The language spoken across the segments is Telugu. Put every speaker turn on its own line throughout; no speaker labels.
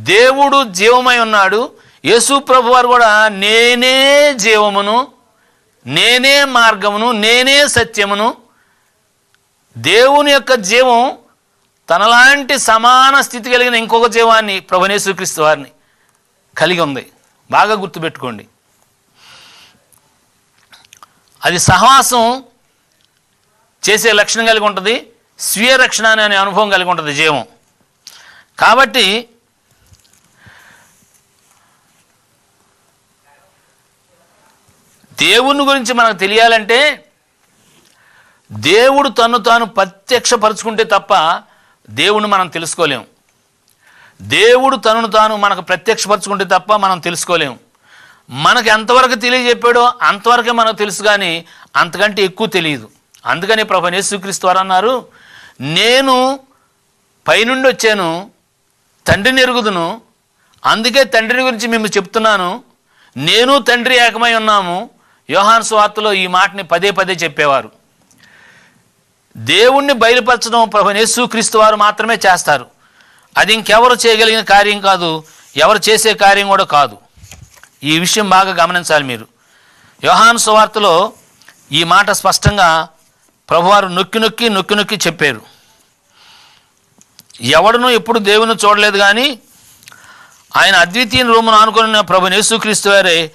దేవుడు జీవమై ఉన్నాడు. యేసు ప్రభు వారు కూడా నేనే జీవమును నేనే మార్గమును నేనే సత్యమును. దేవుని యొక్క జీవం తనలాంటి సమాన స్థితి కలిగిన ఇంకొక జీవాన్ని ప్రభునేశ్వరిక్రీస్తు వారిని కలిగి ఉంది. బాగా గుర్తుపెట్టుకోండి. అది సహవాసం చేసే లక్షణం కలిగి ఉంటుంది స్వీయ రక్షణ అనే అనుభవం కలిగి ఉంటుంది జీవం. కాబట్టి దేవుని గురించి మనకు తెలియాలంటే దేవుడు తను తాను ప్రత్యక్షపరుచుకుంటే తప్ప దేవుణ్ణి మనం తెలుసుకోలేము దేవుడు తనను తాను మనకు ప్రత్యక్షపరచుకుంటే తప్ప మనం తెలుసుకోలేము మనకు ఎంతవరకు తెలియజెప్పాడో అంతవరకే మనకు తెలుసు కానీ అంతకంటే ఎక్కువ తెలియదు. అందుకని ప్రభు యేసుక్రీస్తు వారు అన్నారు నేను పైనుండి వచ్చాను తండ్రిని ఎరుగుదును అందుకే తండ్రిని గురించి మేము చెప్తున్నాను నేను తండ్రి ఏకమై ఉన్నాము యోహాన్ స్వార్తలో ఈ మాటని పదే పదే చెప్పేవారు. దేవుణ్ణి బయలుపరచడం ప్రభు యేసుక్రీస్తు వారు మాత్రమే చేస్తారు. అది ఇంకెవరు చేయగలిగిన కార్యం కాదు ఎవరు చేసే కార్యం కూడా కాదు. ఈ విషయం బాగా గమనించాలి మీరు. యోహాన్ సువార్తలో ఈ మాట స్పష్టంగా ప్రభువారు నొక్కి నొక్కి నొక్కి నొక్కి చెప్పారు. ఎవడను ఎప్పుడు దేవుని చూడలేదు కానీ ఆయన అద్వితీయ రూమును ఆనుకున్న ప్రభు యేసుక్రీస్తు వారే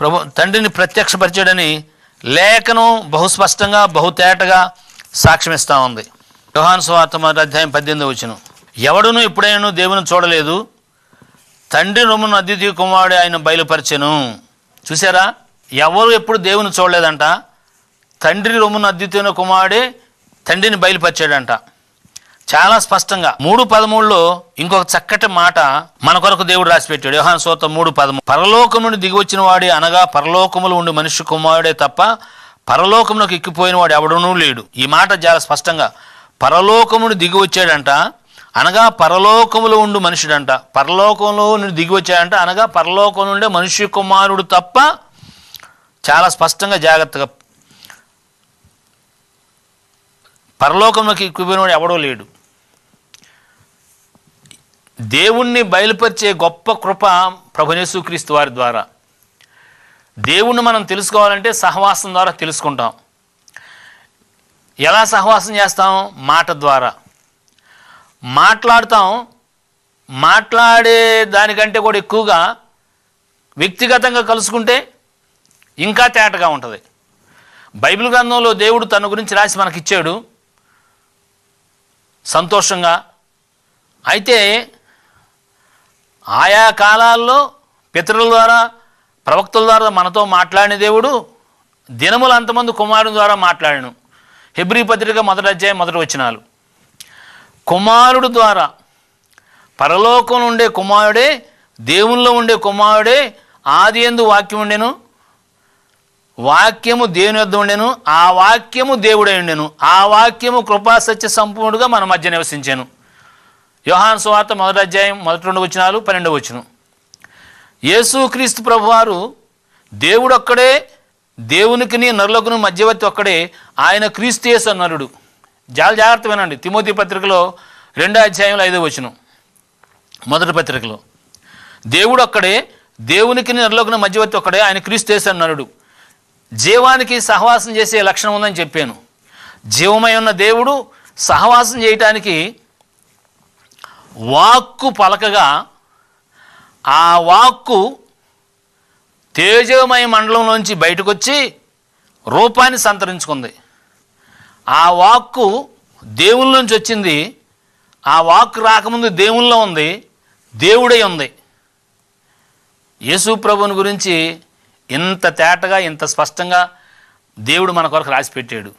ప్రభు తండ్రిని ప్రత్యక్షపరిచాడని లేఖనం బహుస్పష్టంగా బహుతేటగా సాక్ష్యమిస్తూ ఉంది. యోహాన్ స్వార్థ మొదటి అధ్యాయం పద్దెనిమిది వచ్చిన. ఎవడును ఎప్పుడైనా దేవుని చూడలేదు. తండ్రి రొమ్మును అద్వితీయ కుమారుడు ఆయన బయలుపరిచెను. చూసారా ఎవరు ఎప్పుడు దేవుని చూడలేదంట? తండ్రి రొమ్మును అద్వితీయ కుమారుడే తండ్రిని బయలుపరిచాడంట. చాలా స్పష్టంగా మూడు పదమూడులో ఇంకొక చక్కటి మాట మన కొరకు దేవుడు రాసి పెట్టాడు యోహాను సోత మూడు పదమూడు. పరలోకం నుండి దిగి వచ్చిన వాడే అనగా పరలోకములు ఉండి మనిషి కుమారుడే తప్ప పరలోకములకు ఎక్కిపోయిన వాడు ఎవడనూ లేడు. ఈ మాట చాలా స్పష్టంగా పరలోకమును దిగి వచ్చాడంట అనగా పరలోకములో ఉండు మనుషుడంట. పరలోకంలో నుండి దిగి వచ్చాడంట అనగా పరలోకం నుండే మనుష్య కుమారుడు తప్ప చాలా స్పష్టంగా జాగ్రత్తగా పరలోకంలోకి ఎక్కిపోయినవాడు ఎవడో లేడు. దేవుణ్ణి బయలుపరిచే గొప్ప కృప ప్రభునేసుక్రీస్తు వారి ద్వారా. దేవుణ్ణి మనం తెలుసుకోవాలంటే సహవాసం ద్వారా తెలుసుకుంటాం. ఎలా సహవాసం చేస్తాం? మాట ద్వారా. మాట్లాడతాం. మాట్లాడే దానికంటే కూడా ఎక్కువగా వ్యక్తిగతంగా కలుసుకుంటే ఇంకా తేటగా ఉంటుంది. బైబిల్ గ్రంథంలో దేవుడు తన గురించి రాసి మనకిచ్చాడు. సంతోషంగా. అయితే ఆయా కాలాల్లో పితరుల ద్వారా ప్రవక్తల ద్వారా మనతో మాట్లాడిన దేవుడు దినముల అంతమంది కుమారుని ద్వారా మాట్లాడను. హెబ్రీ పత్రిక మొదటి అధ్యాయం మొదటి వచ్చినాలు కుమారుడు ద్వారా పరలోకంలో ఉండే కుమారుడే దేవునిలో ఉండే కుమారుడే ఆది ఎందు వాక్యం ఉండెను. వాక్యము దేవుని యొద్ ఉండెను. ఆ వాక్యము దేవుడై ఉండెను. ఆ వాక్యము కృపాసత్య సంపూర్ణుడుగా మన మధ్య నివసించాను. యోహాన్ సువార్త మొదటి అధ్యాయం మొదటి రెండు వచనాలు పన్నెండు వచనం. యేసుక్రీస్తు ప్రభువారు దేవుడొక్కడే దేవునికిని నరులకును మధ్యవర్తి ఒక్కడే ఆయన క్రీస్తు యేసు నరుడు చాలా జాగ్రత్త వినండి. తిమోతి పత్రికలో రెండో అధ్యాయంలో ఐదో వచనం. మొదటి పత్రికలో. దేవుడు ఒక్కడే దేవునికి నరులకును మధ్యవర్తి ఒక్కడే ఆయన క్రీస్తు యేసు నరుడు జీవానికి సహవాసం చేసే లక్షణం ఉందని చెప్పాను. జీవమై ఉన్న దేవుడు సహవాసం చేయటానికి వాక్కు పలకగా ఆ వాక్కు తేజోమయ మండలంలోంచి బయటకు వచ్చి రూపాన్ని సంతరించుకుంది. ఆ వాక్కు దేవుళ్ళ నుంచి వచ్చింది. ఆ వాక్కు రాకముందు దేవుల్లో ఉంది. దేవుడై ఉంది. యేసు ప్రభుని గురించి ఇంత తేటగా ఇంత స్పష్టంగా దేవుడు మన కొరకు రాసి పెట్టాడు